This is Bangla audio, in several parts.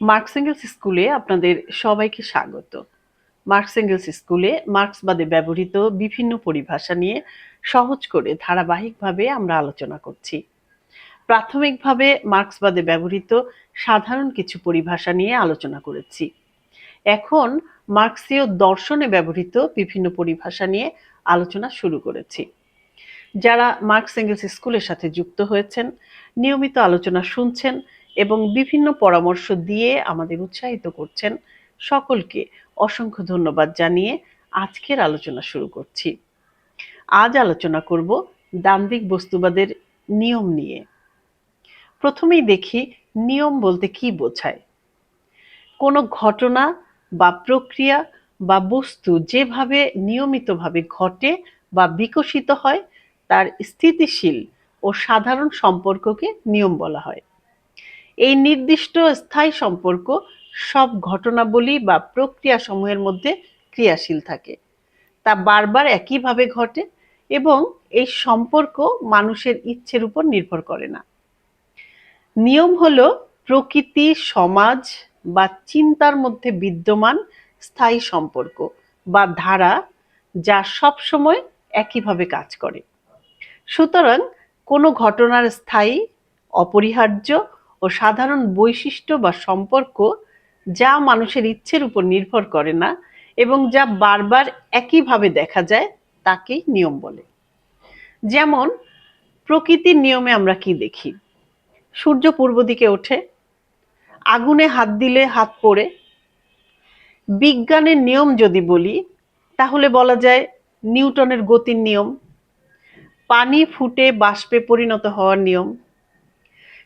মার্কস এঙ্গেলস স্কুলে আপনাদের সবাইকে স্বাগত। মার্কস এঙ্গেলস স্কুলে মার্কসবাদে ব্যবহৃত বিভিন্ন পরিভাষা নিয়ে সহজ করে ধারাবাহিকভাবে আমরা আলোচনা করছি। প্রাথমিকভাবে মার্কসবাদে ব্যবহৃত সাধারণ কিছু পরিভাষা নিয়ে আলোচনা করেছি। এখন মার্ক্সীয় দর্শনে ব্যবহৃত বিভিন্ন পরিভাষা নিয়ে আলোচনা শুরু করেছি। যারা মার্কস এঙ্গেলস স্কুলের সাথে যুক্ত হয়েছেন, নিয়মিত আলোচনা শুনছেন এবং বিভিন্ন পরামর্শ দিয়ে আমাদের উৎসাহিত করছেন সকলকে অসংখ্য ধন্যবাদ জানিয়ে আজকের আলোচনা শুরু করছি। আজ আলোচনা করব দান্দিক বস্তুবাদের নিয়ম নিয়ে। প্রথমেই দেখি নিয়ম বলতে কি বোঝায়। কোনো ঘটনা বা প্রক্রিয়া বা বস্তু যেভাবে নিয়মিতভাবে ঘটে বা বিকশিত হয়, তার স্থিতিশীল ও সাধারণ সম্পর্ককে নিয়ম বলা হয়। এই নির্দিষ্ট স্থায়ী সম্পর্ক সব ঘটনাবলী বা প্রক্রিয়া সমূহের মধ্যে ক্রিয়াশীল থাকে। তা বারবার একইভাবে ঘটে এবং এই সম্পর্ক মানুষের ইচ্ছের উপর নির্ভর করে না। নিয়ম হলো প্রকৃতি, সমাজ বা চিন্তার মধ্যে বিদ্যমান স্থায়ী সম্পর্ক বা ধারা যা সব সময় একইভাবে কাজ করে। সুতরাং কোনো ঘটনার স্থায়ী, অপরিহার্য ও সাধারণ বৈশিষ্ট্য বা সম্পর্ক যা মানুষের ইচ্ছের উপর নির্ভর করে না এবং যা বারবার একইভাবে দেখা যায় তাকেই নিয়ম বলে। যেমন, প্রকৃতির নিয়মে আমরা কি দেখি? সূর্য পূর্ব দিকে ওঠে, আগুনে হাত দিলে হাত পড়ে। বিজ্ঞানের নিয়ম যদি বলি, তাহলে বলা যায় নিউটনের গতির নিয়ম। পানি ফুটে বাষ্পে পরিণত হওয়ার নিয়ম।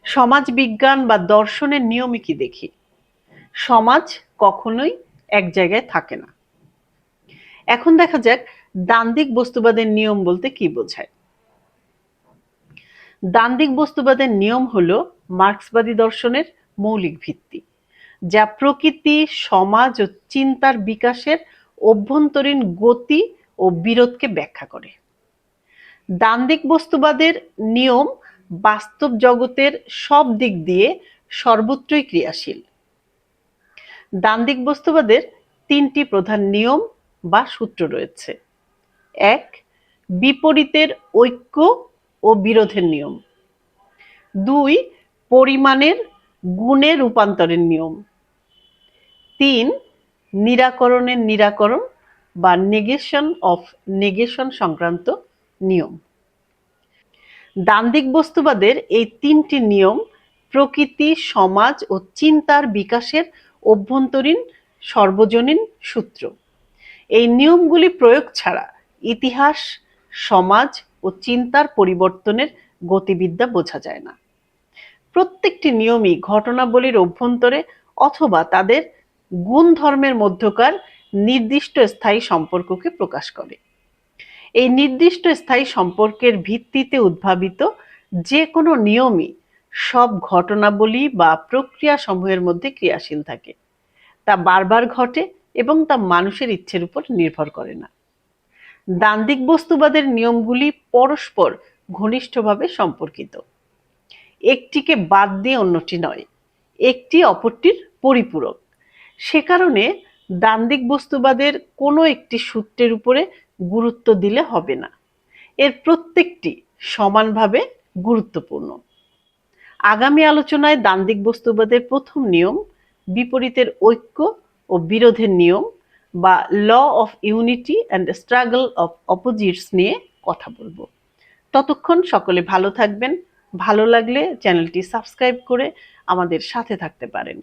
সমাজ বিজ্ঞান বা দর্শনের নিয়মে কি দেখি? সমাজ কখনোই এক জায়গায় থাকে না। এখন দেখা যাক দান্দিক বস্তুবাদের নিয়ম বলতে কি বোঝায়। দান্দিক বস্তুবাদের নিয়ম হলো মার্ক্সবাদী দর্শনের মৌলিক ভিত্তি, যা প্রকৃতি, সমাজ ও চিন্তার বিকাশের অভ্যন্তরীণ গতি ও বিরোধকে ব্যাখ্যা করে। দান্দিক বস্তুবাদের নিয়ম বাস্তব জগতের সব দিক দিয়ে সর্বত্রই ক্রিয়াশীল। দান্দিক বস্তুবাদের তিনটি প্রধান নিয়ম বা সূত্র রয়েছে। এক, বিপরীতের ঐক্য ও বিরোধের নিয়ম। দুই, পরিমাণের গুণে রূপান্তরের নিয়ম। তিন, নিরাকরণের নিরাকরণ বা নেগেশন অফ নেগেশন সংক্রান্ত নিয়ম। দান্দিক বস্তুবাদের এই তিনটি নিয়ম প্রকৃতি, সমাজ ও চিন্তার বিকাশের অভ্যন্তরীণ সর্বজনীন সূত্র। এই নিয়মগুলি প্রয়োগ ছাড়া ইতিহাস, সমাজ ও চিন্তার পরিবর্তনের গতিবিদ্যা বোঝা যায় না। প্রত্যেকটি নিয়মই ঘটনাবলীর অভ্যন্তরে অথবা তাদের গুণধর্মের মধ্যকার নির্দিষ্ট স্থায়ী সম্পর্ককে প্রকাশ করে। এই নির্দিষ্ট স্থায়ী সম্পর্কের ভিত্তিতে উদ্ভাবিত যে কোনো নিয়মই সব ঘটনাবলী বা প্রক্রিয়া সমূহের মধ্যে ক্রিয়াশীল থাকে। তা বারবার ঘটে এবং তা মানুষের ইচ্ছের উপর নির্ভর করে না। দান্দিক বস্তুবাদের নিয়মগুলি পরস্পর ঘনিষ্ঠভাবে সম্পর্কিত। একটিকে বাদ দিয়ে অন্যটি নয়, একটি অপরটির পরিপূরক। সে কারণে দান্দিক বস্তুবাদের কোনো একটি সূত্রের উপরে গুরুত্ব দিলে হবে না। এর প্রত্যেকটি সমানভাবে গুরুত্বপূর্ণ। আগামী আলোচনায় দান্দিক বস্তুবাদের প্রথম নিয়ম, বিপরীতের ঐক্য ও বিরোধের নিয়ম বা law of unity and struggle of opposites নিয়ে কথা বলব। ততক্ষণ সকলে ভালো থাকবেন। ভালো লাগলে চ্যানেলটি সাবস্ক্রাইব করে আমাদের সাথে থাকতে পারেন।